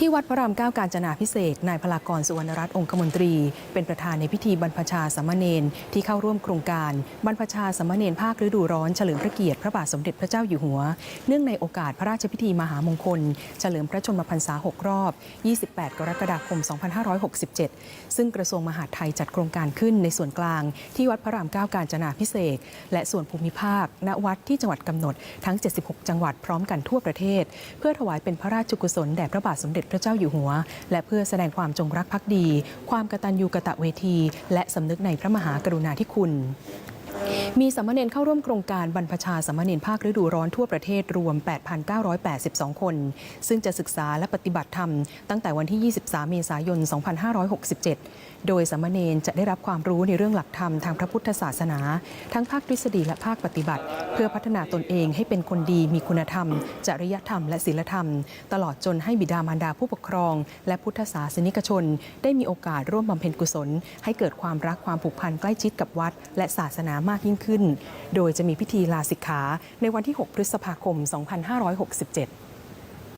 ที่วัดพระรามเก้าการจนาพิเศษนายพลากรสุวรรณรัตน์องคมนตรี เป็นประธานในพิธีบรรพชาสมเณรที่เข้าร่วมโครงการ บรรพชาสมเณรภาคฤดูร้อนเฉลิมพระเกียรติพระบาทสมเด็จพระเจ้าอยู่หัว เนื่องในโอกาสพระราชพิธีมหามงคล เฉลิมพระชนมพรรษา 6 รอบ 28 กรกฎาคม 2567 ซึ่งกระทรวงมหาดไทยจัดโครงการขึ้นในส่วนกลาง ที่วัดพระรามเก้าการจนาพิเศษและส่วนภูมิภาค ณวัดที่จังหวัดกำหนดทั้ง 76 จังหวัดพร้อมกันทั่วประเทศ เพื่อถวายเป็นพระราชกุศลแด่พระบาทสมเด็จพระเจ้าอยู่หัว และเพื่อแสดงความจงรักภักดี ความกตัญญูกะตะเวที และสำนึกในพระมหากรุณาธิคุณ มีสามเณรเข้าร่วมโครงการบรรพชาสามเณรภาคฤดูร้อนทั่วประเทศรวม 8,982 คน ซึ่งจะศึกษาและปฏิบัติธรรม ตั้งแต่วันที่ 23 เมษายน 2567 โดยสามเณรจะได้รับความรู้ในเรื่องหลักธรรมทางพระพุทธศาสนา ทั้งภาคทฤษฎีและภาคปฏิบัติ เพื่อพัฒนาตนเองให้เป็นคนดีมีคุณธรรม จริยธรรม และศีลธรรม ตลอดจนให้บิดามารดาผู้ปกครอง และพุทธศาสนิกชน ได้มีโอกาสร่วมบำเพ็ญกุศล ให้เกิดความรักความผูกพันใกล้ชิดกับวัด และศาสนามาากยิ่งขึ้น โดยจะมีพิธีลาสิกขาในวันที่ 6 พฤษภาคม 2567